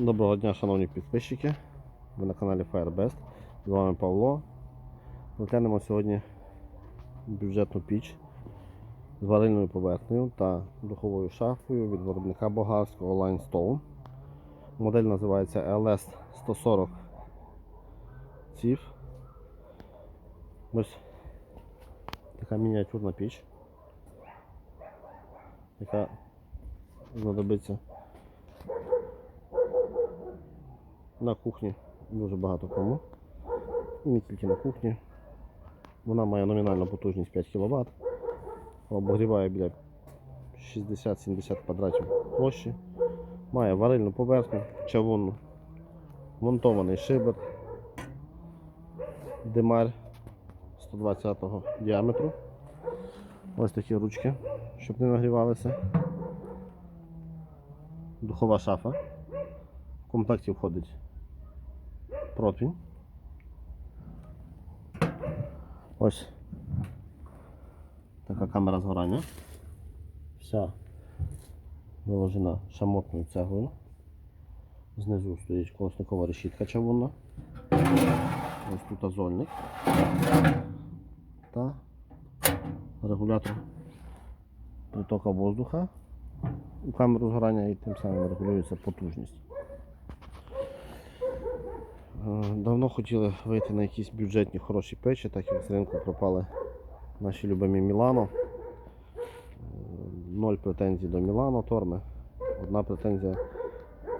Доброго дня, шановні підписчики. Ви на каналі Firebest. З вами Павло. Розглянемо сьогодні бюджетну піч з варильною поверхнею та духовою шафою від виробника болгарського Limestone. Модель називається LS 140 CIF. Ось така мініатюрна піч, яка знадобиться на кухні дуже багато кому. І не тільки на кухні. Вона має номінальну потужність 5 кВт. Обогріває біля 60-70 квадратів площі. Має варильну поверхню, чавунну, монтований шибер, димар 120 діаметру. Ось такі ручки, щоб не нагрівалися. Духова шафа. В комплекті входить противень. Ось така камера згорання. Вся виложена шамотною цеглою. Знизу стоїть колосникова решітка чавунна. Ось тут азольник. Та регулятор притока воздуха у камеру згорання і тим самим регулюється потужність. Е, Давно хотіли вийти на якісь бюджетні хороші печі, так як з ринку пропали наші любимі Мілано. Е, Ноль претензій до Мілано Торми. Одна претензія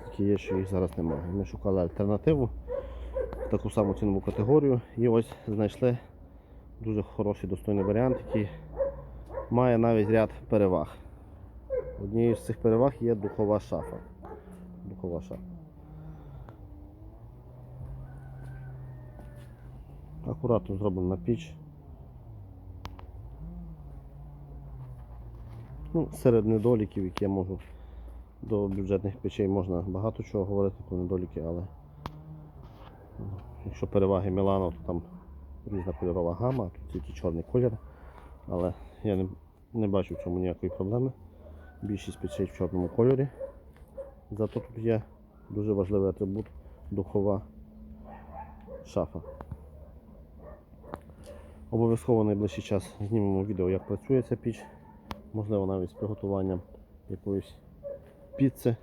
тільки є, що їх зараз немає. Ми шукали альтернативу в таку саму цінову категорію і ось знайшли дуже хороший достойний варіант, який має навіть ряд переваг. Однією з цих переваг є духова шафа. Духова шафа. Акуратно зроблена піч. Ну, серед недоліків, які я можу до бюджетних печей можна багато чого говорити про недоліки, але ну, якщо переваги Мілано, то там різна кольорова гама, тут тільки чорний колір. Але я не, не бачу в цьому ніякої проблеми. Більшість печей в чорному кольорі. Зато тут є дуже важливий атрибут духова шафа. Обов'язково найближчий час знімемо відео, як працює ця піч. Можливо, навіть з приготуванням якоїсь піци.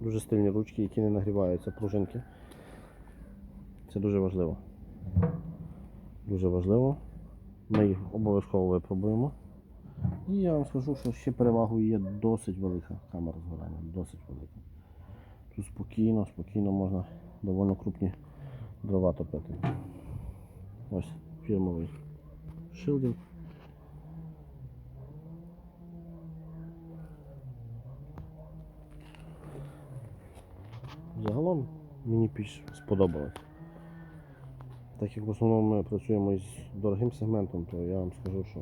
Дуже стильні ручки, які не нагріваються, пружинки. Це дуже важливо. Дуже важливо. Ми їх обов'язково випробуємо. І я вам скажу, що ще перевагою є досить велика камера згорання, досить велика. Тут спокійно, спокійно можна доволі крупні дрова топити. Ось фірмовий шилдинг. Загалом мені піч сподобалось. Так як в основному ми працюємо із дорогим сегментом, то я вам скажу, що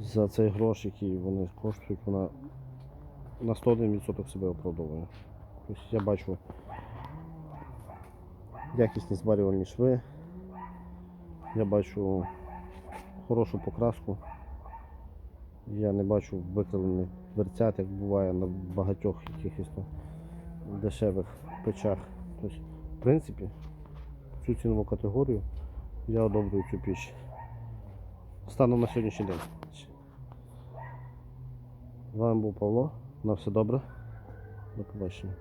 за цей грош, який вони коштують, вона на 101% себе оправдовує. Тобто я бачу якісні зварювальні шви, я бачу хорошу покраску, я не бачу викривлених дверцят, як буває на багатьох якихось дешевих печах. Тобто, в принципі, цю цінову категорію я одобрюю цю піч. Станом на сьогоднішній день. З вами був Павло. На все добре. До побачення.